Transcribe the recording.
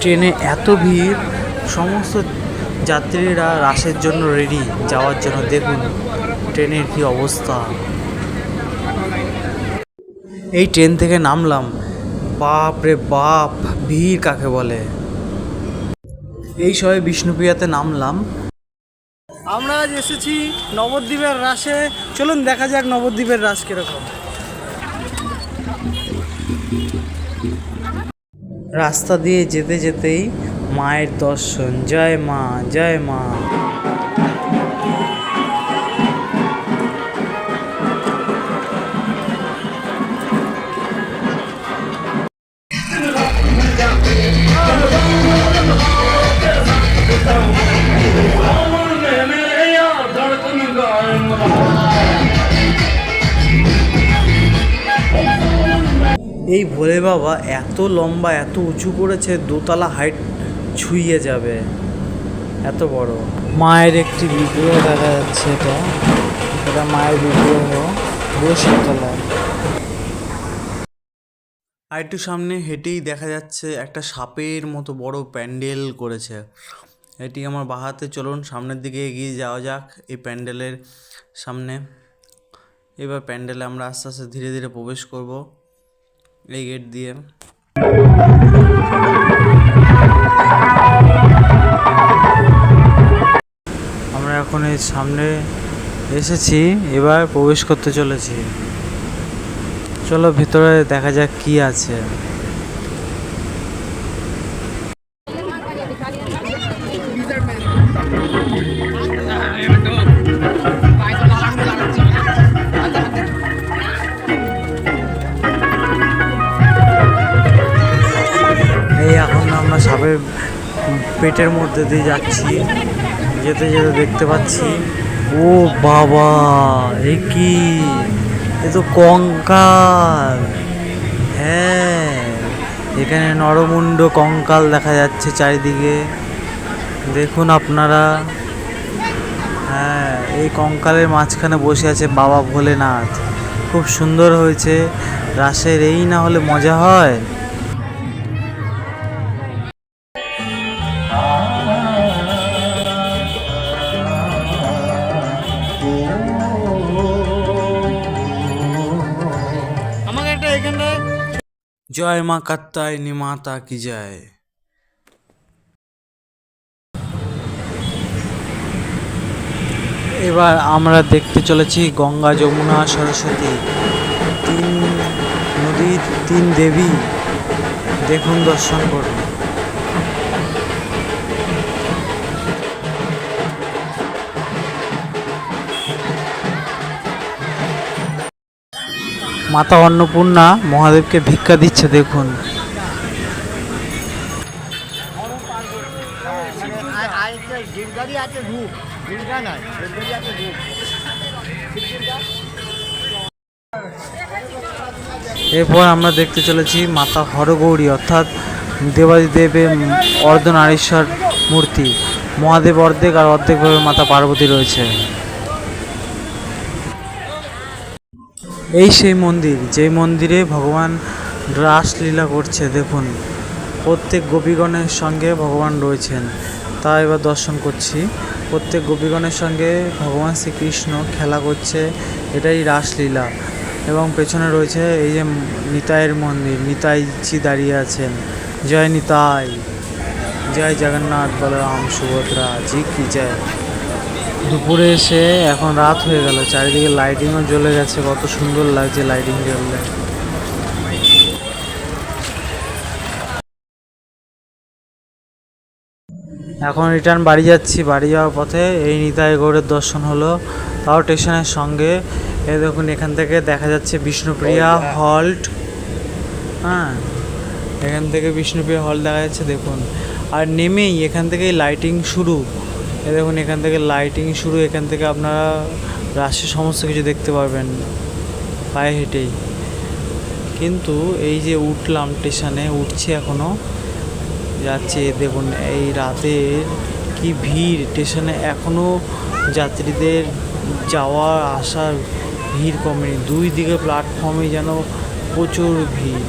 ট্রেনে এত ভিড়, সমস্ত যাত্রীরা রাশের জন্য রেডি যাওয়ার জন্য দেখুন ট্রেনের কি অবস্থা। এই ট্রেন থেকে নামলাম, বাপ রে বাপ, ভিড় কাকে বলে। এই সবে বিষ্ণুপ্রিয়াতে নামলাম। আমরা আজ এসেছি নবদ্বীপের রাসে চলুন দেখা যাক নবদ্বীপের রাস কীরকম। রাস্তা দিয়ে যেতে যেতেই মায়ের দর্শন। জয় মা জয় মা। এই ভোলে বাবা এত লম্বা, এত উঁচু করেছে, দোতলা হাইট ছুঁয়ে যাবে। এত বড়। মায়ের একটি বিগ্রহ দেখা যাচ্ছে এটা। এটা মায়ের বিগ্রহ বসিতলায় আর একটু সামনে হেঁটেই দেখা যাচ্ছে একটা সাপের মতো বড় প্যান্ডেল করেছে। এটি আমার বাহাতে চলুন সামনের দিকে এগিয়ে যাওয়া যাক এই প্যান্ডেলের সামনে। এবার প্যান্ডেলে আমরা আস্তে আস্তে ধীরে ধীরে প্রবেশ করব। এই গেট দিয়ে। আমরা এখন এই সামনে এসেছি, এবার প্রবেশ করতে চলেছি। চলো ভিতরে দেখা যাক কি আছে। পেটের মধ্যে দিয়ে যাচ্ছি, যেতে যেতে দেখতে পাচ্ছি। ও বাবা, এ কি? এ তো কঙ্কাল। হ্যাঁ এখানে নরমুণ্ড কঙ্কাল দেখা যাচ্ছে চারিদিকে। দেখুন আপনারা। হ্যাঁ এই কঙ্কালের মাঝখানে বসে আছে বাবা ভোলেনাথ। খুব সুন্দর হয়েছে। রাসের এই না হলে মজা হয়? এখানটায় জয় মা কাত্তায়নী মাতা কি জয় এবার আমরা দেখতে চলেছি গঙ্গা যমুনা সরস্বতী। তিন নদীর তিন দেবী। দেখুন দর্শন করুন। মাতা অন্নপূর্ণা মহাদেবকে ভিক্ষা দিচ্ছে, দেখুন। এরপর আমরা দেখতে চলেছি মাতা হরগৌরী, অর্থাৎ দেবাদিদেবের অর্ধনারীশ্বর মূর্তি। মহাদেব অর্ধেক আর অর্ধেকভাবে মাতা পার্বতী রয়েছে। এই সেই মন্দির, যেই মন্দিরে ভগবান রাসলীলা করছে, দেখুন। প্রত্যেক গোপীগণের সঙ্গে ভগবান রয়েছেন। তা এবার দর্শন করছি। প্রত্যেক গোপীগণের সঙ্গে ভগবান শ্রীকৃষ্ণ খেলা করছে, এটাই রাসলীলা। এবং পেছনে রয়েছে এই যে নিতাইয়ের মন্দির, নিতাইজি দাঁড়িয়ে আছেন। জয় নিতাই। জয় জগন্নাথ বলরাম, সুভদ্রা, জি কি জয়। দুপুরে এসে এখন রাত হয়ে গেল চারিদিকে লাইটিংও জ্বলে গেছে কত সুন্দর লাগছে লাইটিং জ্বললে। এখন রিটার্ন বাড়ি যাচ্ছি বাড়ি যাওয়ার পথে এই নিতাই গৌড়ের দর্শন হলো তাও স্টেশনের সঙ্গে। এ দেখুন এখান থেকে দেখা যাচ্ছে বিষ্ণুপ্রিয়া হল্ট হ্যাঁ এখান থেকে বিষ্ণুপ্রিয়া হল দেখা যাচ্ছে দেখুন। আর নেমেই এখান থেকেই লাইটিং শুরু। দেখুন, এখান থেকে লাইটিং শুরু, এখান থেকে আপনারা রাশির সমস্ত কিছু দেখতে পারবেন, পায়ে হেঁটেই। কিন্তু এই যে উঠলাম স্টেশনে উঠছি এখনও যাচ্ছে দেখুন, এই রাতে কি ভিড়। স্টেশনে এখনও যাত্রীদের যাওয়া আসার ভিড় কমেনি। দুই দিকে প্ল্যাটফর্মে যেন প্রচুর ভিড়।